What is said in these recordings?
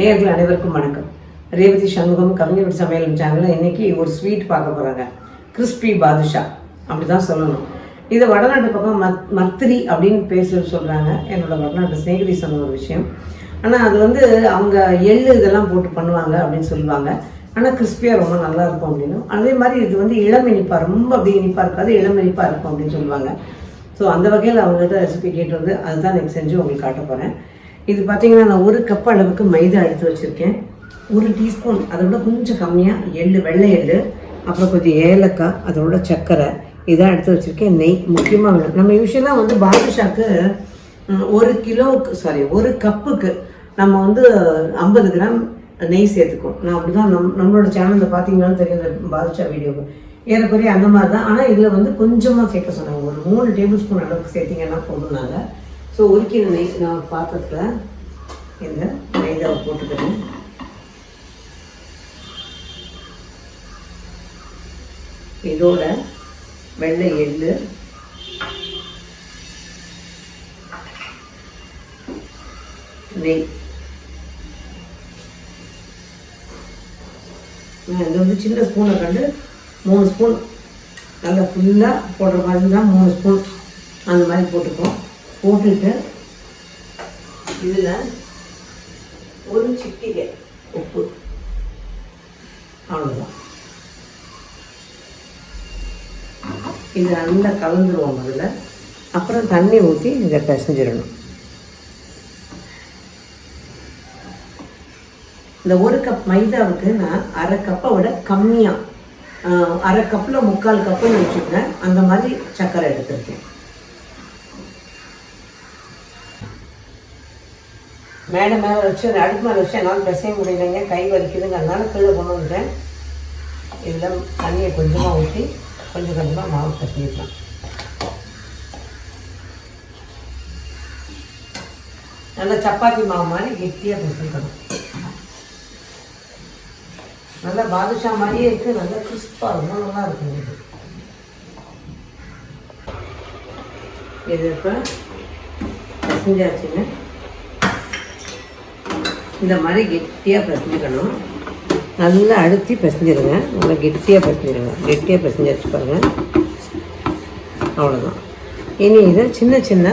நேயர்கள் அனைவருக்கும் வணக்கம். ரேவதி சண்முகம் கவிஞர் சமையல் சேனலில் இன்னைக்கு ஒரு ஸ்வீட் பார்க்க போகிறாங்க கிறிஸ்பி பாதுஷா. அப்படி தான் சொல்லணும். இது வடநாட்டு பக்கம் மத் மத்திரி அப்படின்னு பேச சொல்கிறாங்க என்னோட வடநாட்டு சிநேகிதி சொன்ன ஒரு விஷயம். ஆனால் அது வந்து அவங்க எள் இதெல்லாம் போட்டு பண்ணுவாங்க அப்படின்னு சொல்லுவாங்க. ஆனால் கிறிஸ்பியாக ரொம்ப நல்லா இருக்கும் அப்படின்னு அதே மாதிரி இது வந்து இளம் இனிப்பாக ரொம்ப அப்படி இனிப்பாக இருக்காது இளம் இனிப்பாக இருக்கும் அப்படின்னு சொல்லுவாங்க. ஸோ அந்த வகையில் அவங்ககிட்ட ரெசிபி கேட்டு வந்து அதுதான் எனக்கு செஞ்சு உங்களுக்கு காட்ட போகிறேன் இது பார்த்தீங்கன்னா நான் ஒரு கப் அளவுக்கு மைதா எடுத்து வச்சுருக்கேன். ஒரு டீஸ்பூன் அதை விட கொஞ்சம் கம்மியாக எள்ளு வெள்ளை எள்ளு அப்புறம் கொஞ்சம் ஏலக்காய் அதோட சர்க்கரை இதான் எடுத்து வச்சுருக்கேன். நெய் முக்கியமாக வேணும் நம்ம யூஸ்வலாக வந்து பாதுஷாக்கு ஒரு கிலோவுக்கு சாரி ஒரு கப்புக்கு நம்ம வந்து ஐம்பது கிராம் நெய் சேர்த்துக்கும் நான் அப்படி தான் நம் நம்மளோட சேனலில் பார்த்தீங்கன்னாலும் தெரியும் பாதுஷா வீடியோக்கு. ஏறக்குறைய அந்த மாதிரி தான் ஆனால் இதில் வந்து கொஞ்சமாக சேர்க்க சொன்னாங்க. ஒரு மூணு டேபிள் ஸ்பூன் அளவுக்கு சேர்த்திங்கன்னா போதுனாங்க ஸோ உருக்கின நெய் நான் பாத்திரத்தில் இந்த மைதாவை போட்டுக்கிறேன் இதோட வெள்ளை எள்ளு நெய். இது வந்து சின்ன ஸ்பூனை கண்டு மூணு ஸ்பூன் நல்லா ஃபுல்லாக போடுற மாதிரி தான் மூணு ஸ்பூன் அந்த மாதிரி போட்டுப்போம் போட்டுட்டு இதில் ஒரு சிட்டிகை உப்பு. அவ்வளோதான் இது நல்லா கலந்துருவோம் முதல்ல அப்புறம் தண்ணி ஊற்றி இதை பிசைஞ்சிடணும். இந்த ஒரு கப் மைதாவுக்கு நான் அரை கப்பை விட கம்மியாக அரை கப்பில் முக்கால் கப்புன்னு வச்சுக்கிறேன் அந்த மாதிரி சர்க்கரை எடுத்திருக்கேன். மேடை மேலே வச்சு அடுப்பு மேலே வச்சு என்னால் பிசைய முடியலைங்க. கை வலிக்குதுங்க. அதனால கீழே கொண்டு வந்துட்டேன். இதில் தண்ணியை கொஞ்சமாக ஊற்றி கொஞ்சம் கொஞ்சமாக மாவு கட்டிடலாம். நல்லா சப்பாத்தி மாவு மாதிரி கெட்டியாக பிசைக்கணும் நல்லா பாதுஷா மாதிரியே இருக்குது நல்லா கிறிஸ்பாக ரொம்ப நல்லா இருக்குங்க இது. இது இப்போ பிசைஞ்சாச்சுங்க. இந்த மாதிரி கெட்டியாக பிசைஞ்சுக்கணும். நல்லா அழுத்தி பிசைஞ்சிருங்க. நல்லா கெட்டியாக பிசைஞ்சிருங்க. கெட்டியாக பிசைஞ்சு வச்சுப்பாருங்க அவ்வளோதான் இனி இதை சின்ன சின்ன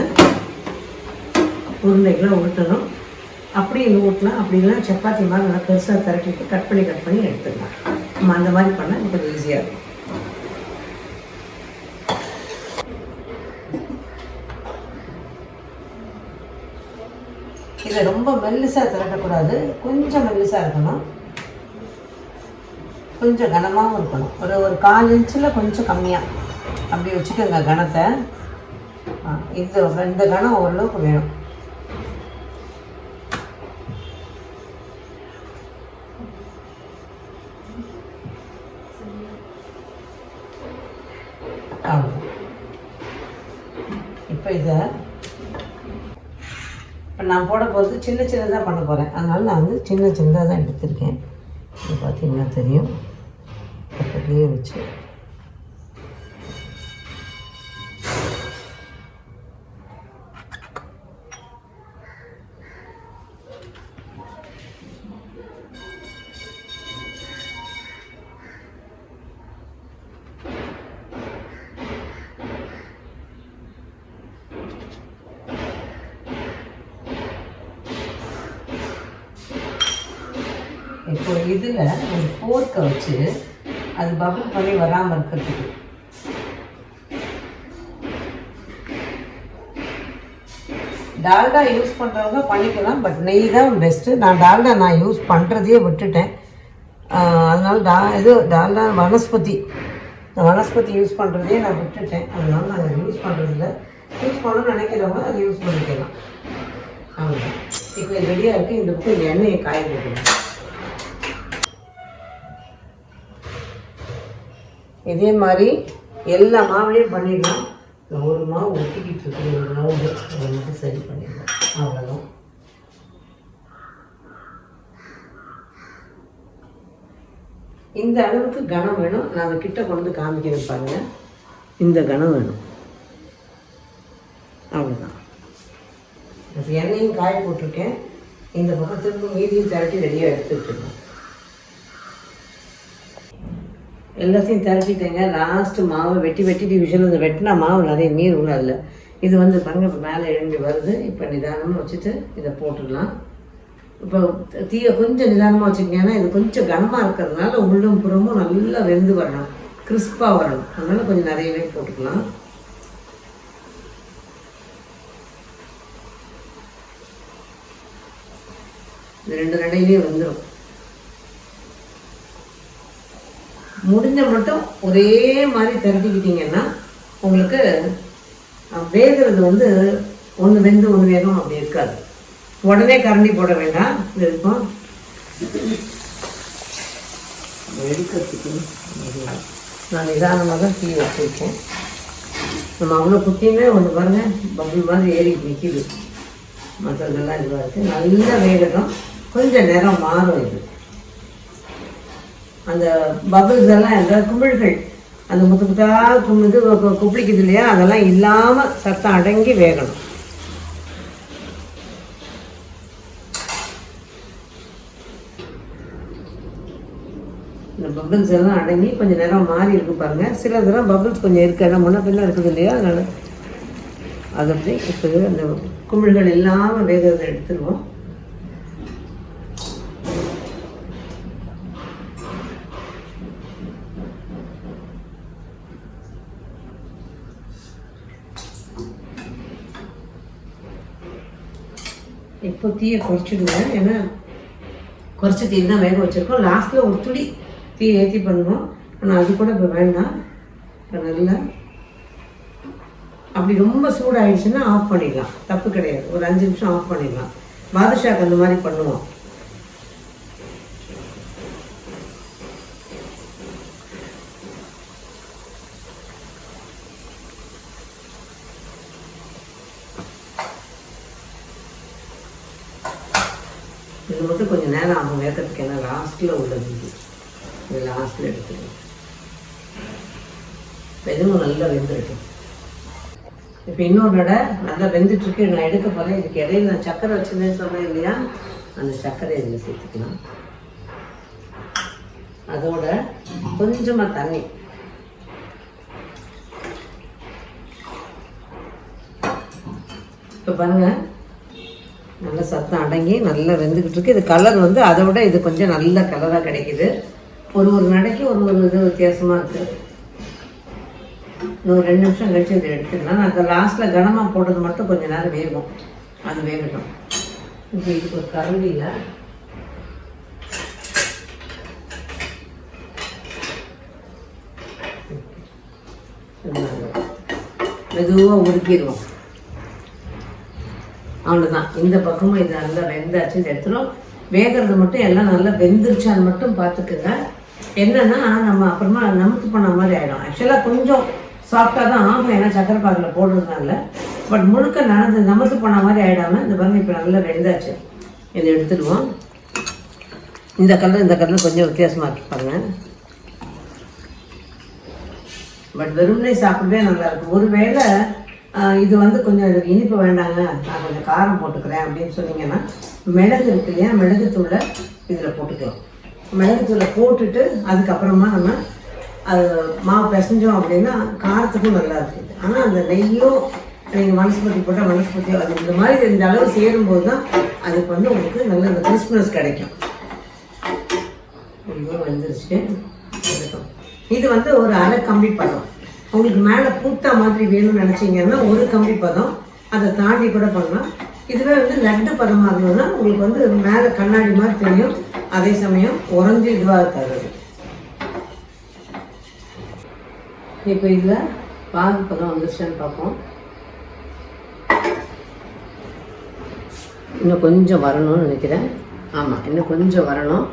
உருண்டைகளை ஊட்டணும் அப்படி இது ஊட்டலாம் அப்படின்னா சப்பாத்தி மாதிரி நல்லா பெருசாக திரட்டிட்டு கட் பண்ணி கட் பண்ணி எடுத்துக்கலாம். நம்ம அந்த மாதிரி பண்ணால் கொஞ்சம் ஈஸியாக இருக்கும். இதை ரொம்ப மெல்லிசாக திரட்டக்கூடாது. கொஞ்சம் மெல்லிசாக இருக்கணும். கொஞ்சம் கனமாகவும் இருக்கணும். ஒரு ஒரு கால் இன்ச்சில் கொஞ்சம் கம்மியாக அப்படி வச்சுக்கோங்க கனத்தை. இது இந்த கனம் ஓரளவுக்கு வேணும். இப்போ இதை இப்போ நான் போட போகிறது சின்ன சின்னதாக பண்ண போகிறேன் அதனால் நான் வந்து சின்ன சின்னதாக தான் எடுத்திருக்கேன். இது பார்த்தீங்கன்னா தெரியும். பக்கத்துலேயே வச்சு. இதில் ஒரு ஃபோர்க்கை வச்சு அது பபுள் பண்ணி வராமல் இருக்கிறதுக்கு. டால்டா யூஸ் பண்ணுறவங்க பண்ணிக்கலாம் பட் நெய் தான் பெஸ்ட்டு நான் டால்டா நான் யூஸ் பண்ணுறதையே விட்டுட்டேன். அதனால் டா இது டால்டா வனஸ்பதி. வனஸ்பதி யூஸ் பண்ணுறதையே நான் விட்டுட்டேன். அதனால நான் யூஸ் பண்ணுறதில்ல யூஸ் பண்ணணும்னு நினைக்கிறவங்க அதை யூஸ் பண்ணிக்கலாம். அவ்வளோதான் இப்போ ரெடியாக இருக்குது இந்த பக்கம் இந்த எண்ணெயை காய வைக்கணும். இதே மாதிரி எல்லா மாவுலையும் பண்ணிடலாம். ஒரு மாவு ஒட்டிக்கிட்டு இருக்கு ஒரு ரவுண்டு அதை மட்டும் சரி பண்ணிடலாம். அவ்வளோதான் இந்த அளவுக்கு கனம் வேணும். நான் அதை கிட்ட கொண்டு வந்து காமிக்கிறேன் பாருங்க. இந்த கனம் வேணும். அவ்வளோதான் எண்ணெயும் காய போட்டிருக்கேன். இந்த பக்கம் திரும்ப மீதியும் திரட்டி ரெடியாக எடுத்து வச்சுருக்கோம் எல்லாத்தையும் திரட்டிட்டேங்க. லாஸ்ட்டு மாவை வெட்டி வெட்டிட்டு விஷயம் இந்த வெட்டினா மாவு நிறைய நீர் உள்ள அதில் இது வந்து பாருங்க இப்போ மேலே எழும்பி வருது. இப்போ நிதானமாக வச்சுட்டு இதை போட்டுடலாம். இப்போ தீயை கொஞ்சம் நிதானமாக வச்சுக்கிங்கன்னா இது கொஞ்சம் கனமாக இருக்கிறதுனால உள்ளும் புறமும் நல்லா வெந்து வரணும். கிறிஸ்பாக வரணும். அதனால கொஞ்சம் நிறையவே போட்டுக்கலாம். இந்த ரெண்டு நடையிலே வந்துடும் முடிஞ்ச மட்டும் ஒரே மாதிரி திரட்டிக்கிட்டீங்கன்னா உங்களுக்கு வேகிறது வந்து ஒன்று வெந்து ஒன்று வேகம் அப்படி இருக்காது. உடனே கரண்டி போட வேண்டாம். இருக்கும் எடுக்கிறதுக்கு நான் நிதானமாக தான் தீ வச்சுருக்கேன் நம்ம அவ்வளோ குத்தியுமே ஒன்று பாருங்க பபுள் மாதிரி ஏறி நிற்கிது மற்றதெல்லாம் இதுவாக இருக்குது நல்லா வேகட்டும் கொஞ்சம் நேரம் மாறும் இது. அந்த பபிள்ஸ் எல்லாம் அந்த குமிழ்கள் அந்த முத்து முத்தா கும் குப்பிடிக்குது குப்பிளிக்குது இல்லையா? அதெல்லாம் இல்லாமல் சத்தம் அடங்கி வேகணும். இந்த பபிள்ஸ் எல்லாம் அடங்கி கொஞ்சம் நேரம் மாறி இருக்கு பாருங்க. சில இதெல்லாம் பபிள்ஸ் கொஞ்சம் இருக்கு. ஏன்னா முன்ன பின்ன இருக்குது இல்லையா? அதனால அது அப்படி இப்போ அந்த குமிழ்கள் இல்லாமல் வேகத்தை எடுத்துருவோம். இப்போ தீயை குறைச்சிடுங்க ஏன்னா குறைச்ச தீ தான் வேக வச்சுருக்கோம். லாஸ்ட்டில் ஒரு துளி தீ ஏற்றி பண்ணணும் ஆனால் அது கூட இப்போ வேண்டாம். இப்போ நல்லா அப்படி ரொம்ப சூடாகிடுச்சுன்னா ஆஃப் பண்ணிடலாம். தப்பு கிடையாது. ஒரு அஞ்சு நிமிஷம் ஆஃப் பண்ணிடலாம். பாதுஷாக்கு அந்த மாதிரி பண்ணுவோம். இது மட்டும் கொஞ்சம் நேரம் ஆகும் வேக்கிறதுக்கு ஏன்னா லாஸ்ட்டில் உள்ளது இது இது லாஸ்ட்டில் எடுத்துக்கணும் வெதுமும் இதுவும் நல்லா வெந்துருக்கு. இப்போ இன்னொரு நடை நல்லா வெந்துட்டுருக்கு. நான் எடுக்க போகிறேன் இதுக்கு இடையில நான் சக்கரை வச்சுருந்தேன்னு சொன்னேன் இல்லையா? அந்த சர்க்கரை இதில் சேர்த்துக்கலாம். அதோட கொஞ்சமாக தண்ணி. இப்போ பாருங்க. நல்ல சத்தம் அடங்கி நல்லா வெந்துக்கிட்டு இருக்கு இது கலர் வந்து அதை விட இது கொஞ்சம் நல்ல கலராக கிடைக்குது. ஒரு ஒரு நடைக்கு ஒரு ஒரு இது வித்தியாசமாக இருக்குது இன்னும் ரெண்டு நிமிஷம் கழிச்சு இதை எடுத்துக்கலாம். நான் அந்த லாஸ்ட்டில் கனமாக போட்டது மட்டும் கொஞ்சம் நேரம் வேகும். அது வேகட்டும். இப்போ இதுக்கு ஒரு கரண்டியில் மெதுவாக உருக்கிடுவோம். அவ்வளோதான் இந்த பக்கமும் இது நல்லா வெந்தாச்சுன்னு எடுத்துரும் வேகிறது மட்டும் எல்லாம் நல்லா வெந்துருச்சான்னு மட்டும் பார்த்துக்குங்க. என்னன்னா நம்ம அப்புறமா நமக்கு பண்ண மாதிரி ஆகிடும் ஆக்சுவலாக கொஞ்சம் சாஃப்டாக தான் ஆகும் ஏன்னா சக்கரை பாகில் போடுறதுனால. பட் முழுக்க நடந்து நமத்து போன மாதிரி ஆகிடாம இந்த பாருங்க இப்போ நல்லா வெந்தாச்சு. இதை எடுத்துடுவோம். இந்த கலர் இந்த கலர் கொஞ்சம் வித்தியாசமாக இருப்பாங்க பட் வெறுமனே சாப்பிடவே நல்லா இருக்கும். ஒருவேளை இது வந்து கொஞ்சம் இதுக்கு இனிப்பு வேண்டாங்க. நான் கொஞ்சம் காரம் போட்டுக்கிறேன் அப்படின்னு சொன்னீங்கன்னா மிளகு இருக்கு இல்லையா? மிளகு தூளை இதில் போட்டுக்கலாம். மிளகு தூளை போட்டுட்டு அதுக்கப்புறமா நம்ம அது மாவு பிசைஞ்சோம் அப்படின்னா காரத்துக்கும் நல்லா இருக்குது ஆனால் அந்த நெய்யும் நீங்கள் மனசுபத்தி போட்டால் மனசுபத்தி அது இந்த மாதிரி இந்த அளவு சேரும்போது தான் அதுக்கு வந்து உங்களுக்கு நல்ல அந்த கிறிஸ்மஸ் கிடைக்கும். வந்துருச்சு. இது வந்து ஒரு அரை கம்பி பதம் உங்களுக்கு மேலே பூத்தா மாதிரி வேணும்னு நினச்சிங்கன்னா ஒரு கம்பி பதம். அதை தாண்டி கூட பண்ணலாம். இதுவே வந்து லட்டு பதமாக இருந்ததுன்னா உங்களுக்கு வந்து மேலே கண்ணாடி மாதிரி தெரியும். அதே சமயம் உறைஞ்சி இதுவாக இருக்காது. இப்போ இதில் பாகு பதம் வந்துருச்சுன்னு பார்ப்போம். இன்னும் கொஞ்சம் வரணும்னு நினைக்கிறேன். ஆமாம் இன்னும் கொஞ்சம் வரணும்.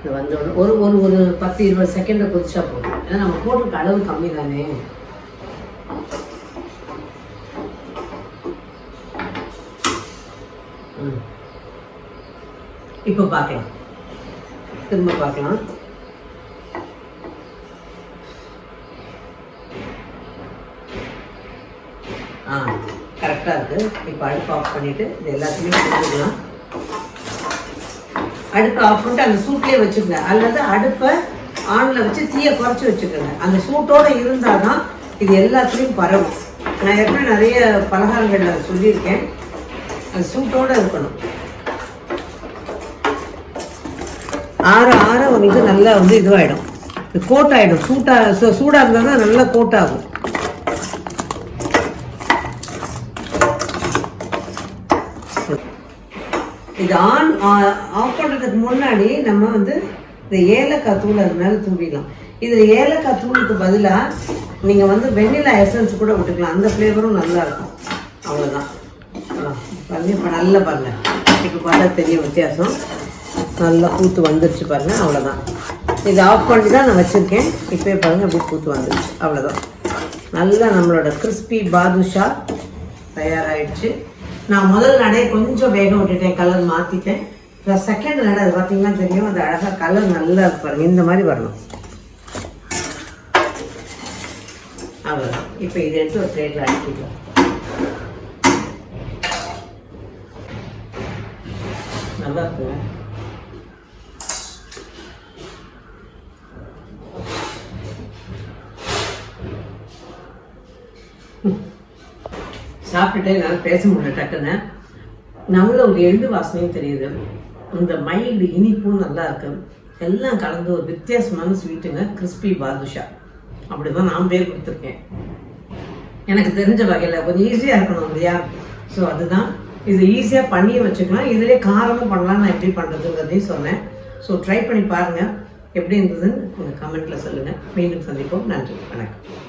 இது வந்தோடனே ஒரு ஒரு ஒரு பத்து இருபது செகண்டில் கொதிச்சா போதும். ஏன்னா நம்ம போட்டிருக்க அளவு கம்மி தானே இப்போ பார்க்கலாம். திரும்ப பார்க்கலாம். ஆ கரெக்டாக இருக்குது இப்போ அடுப்பு ஆஃப் பண்ணிவிட்டு இது எல்லாத்தையுமே கொடுத்துக்கலாம் அடுப்பை ஆஃப் பண்ணிட்டு அந்த சூட்லேயே வச்சுக்கோங்க. அல்லது அடுப்பை ஆனில் வச்சு தீயை குறைச்சி வச்சுக்கோங்க. அந்த சூட்டோடு இருந்தால் தான் இது எல்லாத்துலேயும் பரவும். நான் எப்படி நிறைய பலகாரங்களில் சொல்லியிருக்கேன். அது சூட்டோடு இருக்கணும். ஆற ஆற ஒரு இது நல்லா வந்து இதுவாகிடும் கோட் ஆகிடும் சூட்டாக சூடாக இருந்தால் தான் நல்லா கோட் ஆகும் இது ஆன் ஆஃப் பண்ணுறதுக்கு முன்னாடி நம்ம வந்து இந்த ஏலக்காய் தூள் அதனால தூவிடலாம். இதில் ஏலக்காய் தூளுக்கு பதிலாக நீங்கள் வந்து வெண்ணிலா எசன்ஸ் கூட விட்டுக்கலாம். அந்த ஃப்ளேவரும் நல்லா இருக்கும். அவ்வளோதான் பாருங்க. இப்போ நல்லா பாருங்க. இப்போ பார்த்தா தெரிய வித்தியாசம். நல்லா பூத்து வந்துருச்சு பாருங்க. அவ்வளோதான் இது ஆஃப் பண்ணி தான் நான் வச்சுருக்கேன். இப்போயே பாருங்க அப்படி பூத்து வந்துருச்சு. அவ்வளோதான் நல்லா நம்மளோட கிறிஸ்பி பாதுஷா தயாராகிடுச்சு நான் முதல் நடை கொஞ்சம் வேகம் விட்டுட்டேன். கலர் மாற்றிட்டேன் இப்போ செகண்ட் நடை அது பார்த்தீங்கன்னா தெரியும். அது அழகாக கலர் நல்லா இருப்பாருங்க இந்த மாதிரி வரணும். அவ்வளோதான் இப்போ இதை எடுத்து ஒரு பிளேட்டில் அடிக்கிக்கலாம் நல்லா இருக்குங்க சாப்பிட்டுட்டே என்னால் பேச முடியல டக்குன்னு. நல்ல ஒரு எள்ளு வாசனையும் தெரியுது. இந்த மைல்டு இனிப்பும் நல்லா இருக்கு. எல்லாம் கலந்து ஒரு வித்தியாசமான ஸ்வீட்டுங்க கிறிஸ்பி பாதுஷா. அப்படிதான் நான் பேர் கொடுத்துருக்கேன். எனக்கு தெரிஞ்ச வகையில் கொஞ்சம் ஈஸியாக இருக்கணும் இல்லையா? ஸோ அதுதான் இது ஈஸியாக பண்ணி வச்சுக்கலாம். இதுலேயே காரமும் பண்ணலாம். நான் எப்படி பண்ணுறதுங்கிறதையும் சொன்னேன். ஸோ ட்ரை பண்ணி பாருங்கள் எப்படி இருந்ததுன்னு உங்கள் கமெண்ட்டில் சொல்லுங்கள் மீண்டும் சந்திப்போம். நன்றி. வணக்கம்.